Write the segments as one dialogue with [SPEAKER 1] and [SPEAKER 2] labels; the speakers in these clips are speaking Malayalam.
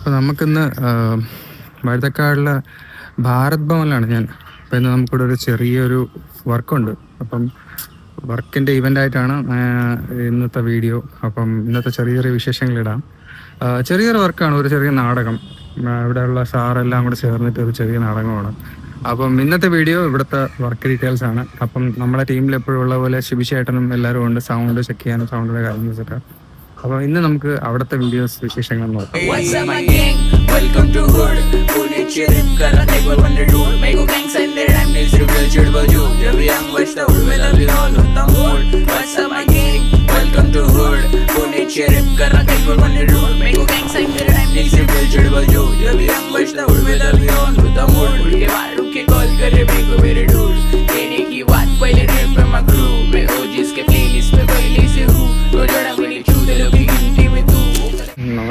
[SPEAKER 1] അപ്പോൾ നമുക്കിന്ന് വഴുതക്കാടുള്ള ഭാരത് ഭവനിലാണ് ഞാൻ. അപ്പോൾ ഇന്ന് നമുക്കിവിടെ ഒരു ചെറിയൊരു വർക്കുണ്ട്. അപ്പം വർക്കിന്റെ ഇവന്റ് ആയിട്ടാണ് ഇന്നത്തെ വീഡിയോ. അപ്പം ഇന്നത്തെ ചെറിയ ചെറിയ വിശേഷങ്ങളിടാം ചെറിയൊരു വർക്കാണ് ഒരു ചെറിയ നാടകം. ഇവിടെയുള്ള സാറെല്ലാം കൂടെ ചേർന്നിട്ട് ഒരു ചെറിയ നാടകമാണ്. അപ്പം ഇന്നത്തെ വീഡിയോ ഇവിടുത്തെ വർക്ക് ഡീറ്റെയിൽസ് ആണ്. അപ്പം നമ്മുടെ ടീമിൽ എപ്പോഴും ഉള്ള പോലെ ശിബിശേട്ടനും എല്ലാവരും ഉണ്ട്. സൗണ്ട് ചെക്ക് ചെയ്യാനും സൗണ്ടിന്റെ കാര്യങ്ങളൊക്കെ. അപ്പോൾ ഇന്ന് നമുക്ക് അവിടുത്തെ വീഡിയോസ് വിശേഷങ്ങൾ നോക്കാം.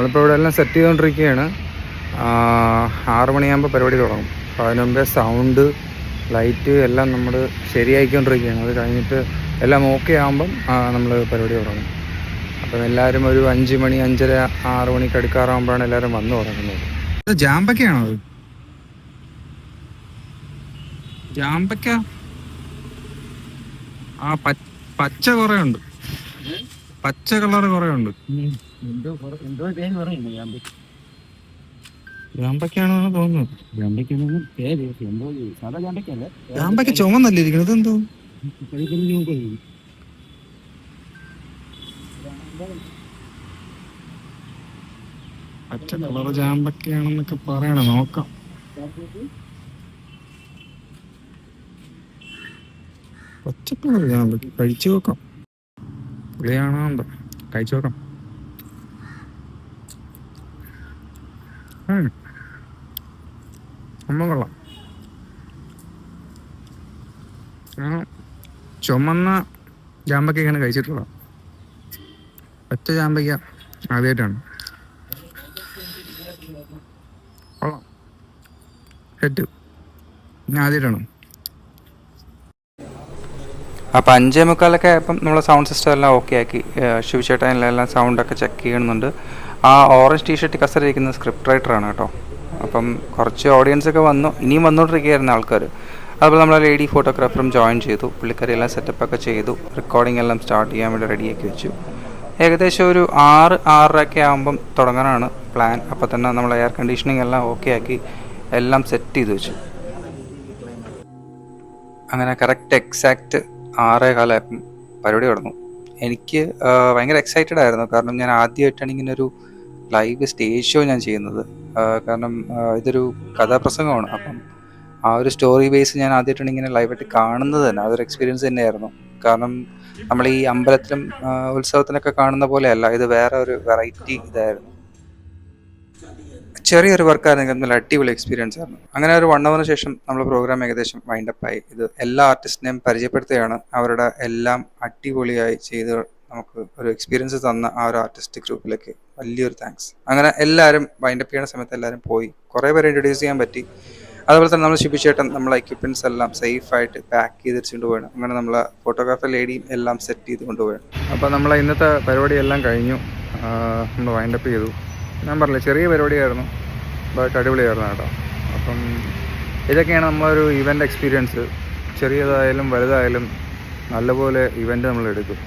[SPEAKER 1] നമ്മളിപ്പോൾ ഇവിടെ എല്ലാം സെറ്റ് ചെയ്തുകൊണ്ടിരിക്കുകയാണ് ആറു മണിയാകുമ്പോൾ പരിപാടി തുടങ്ങും. അപ്പോൾ അതിന് മുമ്പേ സൗണ്ട് ലൈറ്റ് എല്ലാം നമ്മൾ ശരിയാക്കിക്കൊണ്ടിരിക്കുകയാണ് അത് കഴിഞ്ഞിട്ട് എല്ലാം ഓക്കെ ആകുമ്പം നമ്മൾ പരിപാടി തുടങ്ങും. അപ്പം എല്ലാവരും ഒരു അഞ്ച് മണി അഞ്ചര ആറ് മണിക്ക് അടുക്കാറാകുമ്പോഴാണ് എല്ലാവരും വന്നു തുടങ്ങുന്നത്. ജാമ്പക്കയാണോ അത് ജാമ്പക്ക ആ പച്ച കുറേ ഉണ്ട്. പച്ച കളർ കുറേ ഉണ്ട്. ജാമ്പക്കാണെന്ന് തോന്നുന്നു ജാമ്പക്ക ചുമന്നല്ലേ ഇരിക്കണത് എന്തോ? പച്ച കളർ ജാമ്പക്കയാണെന്നൊക്കെ പറയണം. നോക്കാം. പച്ച കളർ ജാമ്പക്ക കഴിച്ചു നോക്കാം. പുളിയാണോ എന്തോ? കഴിച്ചു നോക്കാം. സംഭവം കൊള്ളാം. ചുമന്ന ജാമ്പക്കയാണ് കഴിച്ചിട്ടുള്ളത്. ഒറ്റ ജാമ്പയ്ക്ക ആദ്യമായിട്ടാണ് കൊള്ളാം. സെറ്റ് ഞാൻ ആദ്യമായിട്ടാണ് അപ്പോൾ അഞ്ചേ മുക്കാലൊക്കെ ആയപ്പം നമ്മൾ സൗണ്ട് സിസ്റ്റം എല്ലാം ഓക്കെ ആക്കി. ശിവചേട്ടൻ എല്ലാം സൗണ്ടൊക്കെ ചെക്ക് ചെയ്യണമെന്നുണ്ട് ആ ഓറഞ്ച് ടീഷർട്ട് കസറിയിരിക്കുന്ന സ്ക്രിപ്റ്റ് റൈറ്ററാണ് കേട്ടോ. അപ്പം കുറച്ച് ഓഡിയൻസ് ഒക്കെ വന്നു. ഇനിയും വന്നുകൊണ്ടിരിക്കുകയായിരുന്നു ആൾക്കാർ അതുപോലെ നമ്മൾ ലേഡി ഫോട്ടോഗ്രാഫറും ജോയിൻ ചെയ്തു. പുള്ളിക്കാരി എല്ലാം സെറ്റപ്പ് ഒക്കെ ചെയ്തു. റെക്കോർഡിംഗ് എല്ലാം സ്റ്റാർട്ട് ചെയ്യാൻ വേണ്ടി റെഡിയാക്കി വെച്ചു. ഏകദേശം ഒരു ആറ് ആറരയൊക്കെ ആകുമ്പം തുടങ്ങാനാണ് പ്ലാൻ അപ്പോൾ തന്നെ നമ്മൾ എയർ കണ്ടീഷനിങ് എല്ലാം ഓക്കെ ആക്കി എല്ലാം സെറ്റ് ചെയ്ത് വെച്ചു. അങ്ങനെ കറക്റ്റ് എക്സാക്റ്റ് ആറേ കാലമായപ്പം പരിപാടി തുടങ്ങും. എനിക്ക് ഭയങ്കര എക്സൈറ്റഡ് ആയിരുന്നു. കാരണം ഞാൻ ആദ്യമായിട്ടാണ് ഇങ്ങനെ ഒരു ലൈവ് സ്റ്റേജ് ഷോ ഞാൻ ചെയ്യുന്നത്. കാരണം ഇതൊരു കഥാപ്രസംഗമാണ്. അപ്പം ആ ഒരു സ്റ്റോറി ബേസ് ഞാൻ ആദ്യമായിട്ടാണ് ഇങ്ങനെ ലൈവായിട്ട് കാണുന്നത് തന്നെ. അതൊരു എക്സ്പീരിയൻസ് തന്നെയായിരുന്നു. കാരണം നമ്മൾ ഈ അമ്പലത്തിലും ഉത്സവത്തിനൊക്കെ കാണുന്ന പോലെയല്ല ഇത് വേറെ ഒരു വെറൈറ്റി ഇതായിരുന്നു. ചെറിയൊരു വർക്കായിരുന്നു നല്ല അടിപൊളി എക്സ്പീരിയൻസ് ആയിരുന്നു. അങ്ങനെ ഒരു വൺ അവറിന് ശേഷം നമ്മൾ പ്രോഗ്രാം ഏകദേശം വൈൻഡപ്പ് ആയി. ഇത് എല്ലാ ആർട്ടിസ്റ്റിനെയും പരിചയപ്പെടുത്തുകയാണ്. അവരുടെ എല്ലാം അടിപൊളിയായി ചെയ്ത് നമുക്ക് ഒരു എക്സ്പീരിയൻസ് തന്ന ആ ഒരു ആർട്ടിസ്റ്റ് ഗ്രൂപ്പിലേക്ക് വലിയൊരു താങ്ക്സ് അങ്ങനെ എല്ലാവരും വൈൻഡപ്പ് ചെയ്യുന്ന സമയത്ത് എല്ലാവരും പോയി. കുറേ പേരെ ഇൻട്രൊഡ്യൂസ് ചെയ്യാൻ പറ്റി. അതുപോലെ തന്നെ നമ്മൾ ശിപ്പിച്ചേട്ടൻ നമ്മളെ എക്യുപ്മെന്റ്സ് എല്ലാം സേഫ് ആയിട്ട് പാക്ക് ചെയ്ത് വെച്ചുകൊണ്ട് പോകണം അങ്ങനെ നമ്മൾ ഫോട്ടോഗ്രാഫർ ലേഡിയും എല്ലാം സെറ്റ് ചെയ്ത് കൊണ്ടുപോകണം അപ്പോൾ നമ്മളെ ഇന്നത്തെ പരിപാടി എല്ലാം കഴിഞ്ഞു. നമ്മൾ വൈൻഡപ്പ് ചെയ്തു. ഞാൻ പറഞ്ഞില്ല ചെറിയ പരിപാടിയായിരുന്നു. ബട്ട് അടിപൊളിയായിരുന്നു കേട്ടോ. അപ്പം ഇതൊക്കെയാണ് നമ്മളൊരു ഇവന്റ് എക്സ്പീരിയൻസ് ചെറിയതായാലും വലുതായാലും നല്ലപോലെ ഇവന്റ് നമ്മൾ എടുക്കും